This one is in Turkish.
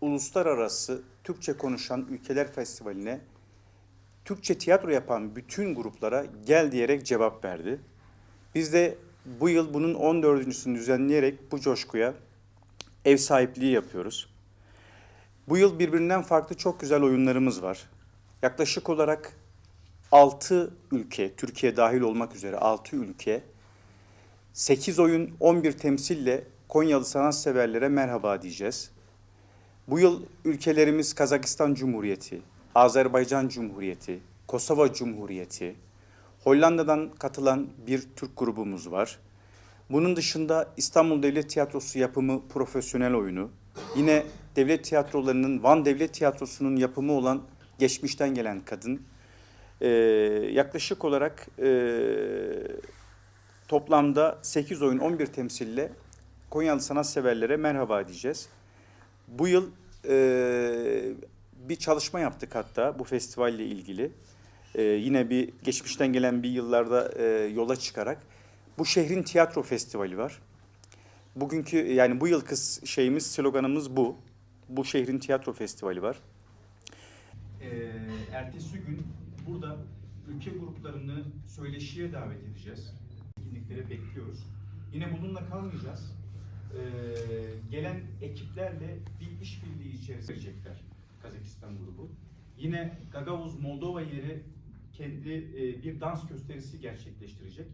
uluslararası Türkçe konuşan ülkeler festivaline Türkçe tiyatro yapan bütün gruplara gel diyerek cevap verdi. Biz de bu yıl bunun 14.sünü düzenleyerek bu coşkuya ev sahipliği yapıyoruz. Bu yıl birbirinden farklı çok güzel oyunlarımız var. Yaklaşık olarak 6 ülke, Türkiye dahil olmak üzere 6 ülke 8 oyun 11 temsille Konyalı sanatseverlere merhaba diyeceğiz. Bu yıl ülkelerimiz Kazakistan Cumhuriyeti, Azerbaycan Cumhuriyeti, Kosova Cumhuriyeti, Hollanda'dan katılan bir Türk grubumuz var. Bunun dışında İstanbul Devlet Tiyatrosu yapımı profesyonel oyunu, yine devlet tiyatrolarının Van Devlet Tiyatrosu'nun yapımı olan Geçmişten Gelen Kadın, Ee, yaklaşık olarak ee, toplamda 8 oyun 11 temsille Konyalı sanatseverlere merhaba diyeceğiz. Bu yıl ee, bir çalışma yaptık hatta bu festivalle ilgili. Ee, yine bir geçmişten gelen bir yıllarda ee, yola çıkarak. Bu şehrin tiyatro festivali var. Bugünkü yani bu yıl kız şeyimiz sloganımız bu. Bu şehrin tiyatro festivali var. Ee, ertesi gün burada ülke gruplarını söyleşiye davet edeceğiz. Etkinliklere bekliyoruz. Yine bununla kalmayacağız. Ee, gelen ekiplerle bir işbirliği içerisine girecekler Kazakistan grubu. Yine Gagavuz Moldova yeri kendi e, bir dans gösterisi gerçekleştirecek.